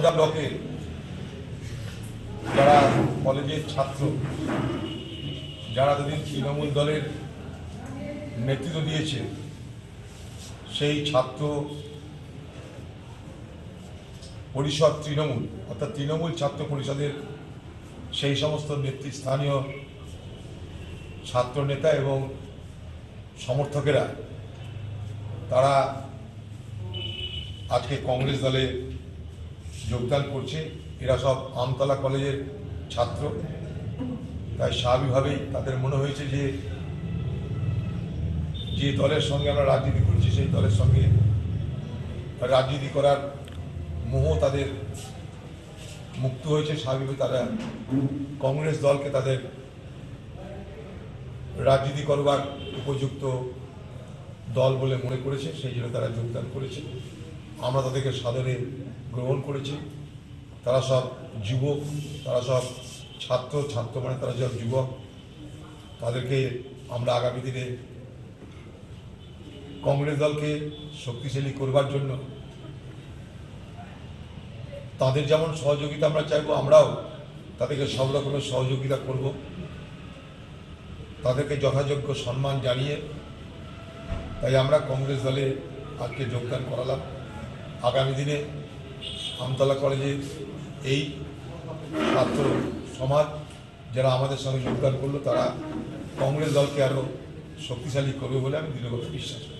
নওদা লোকে যারা কলেজের ছাত্র, যারা যদি তৃণমূল দলের নেতৃত্ব দিয়েছে, সেই ছাত্র পরিষদ তৃণমূল, অর্থাৎ তৃণমূল ছাত্র পরিষদের সেই সমস্ত নেতৃস্থানীয় ছাত্র নেতা এবং সমর্থকেরা, তারা আজকে কংগ্রেস দলে যোগদান করছে। এরা সব আমতলা কলেজের ছাত্র। তাই স্বাভাবিকভাবেই তাদের মনে হয়েছে যে যে দলের সঙ্গে আমরা রাজনীতি করছি, সেই দলের সঙ্গে রাজনীতি করার মোহ তাদের মুক্ত হয়েছে। স্বাভাবিক তারা কংগ্রেস দলকে তাদের রাজনীতি করবার উপযুক্ত দল বলে মনে করেছে। সেই জন্য তারা যোগদান করেছে। আমরা তাদেরকে সাদরে গ্রহণ করেছি। তারা সব যুবক, তারা সব ছাত্র ছাত্র মানে তারা সব যুবক। তাদেরকে আমরা আগামী দিনে কংগ্রেস দলকে শক্তিশালী করবার জন্য তাদের যেমন সহযোগিতা আমরা চাইব, আমরাও তাদেরকে সব রকমের সহযোগিতা করব। তাদেরকে যথাযোগ্য সম্মান জানিয়ে তাই আমরা কংগ্রেস দলে আজকে যোগদান করালাম। আগামী দিনে আমতলা কলেজের এই ছাত্র সমাজ যারা আমাদের সঙ্গে যোগদান করল, তারা কংগ্রেস দলকে আরও শক্তিশালী করবে বলে আমি দৃঢ়গত বিশ্বাস করি।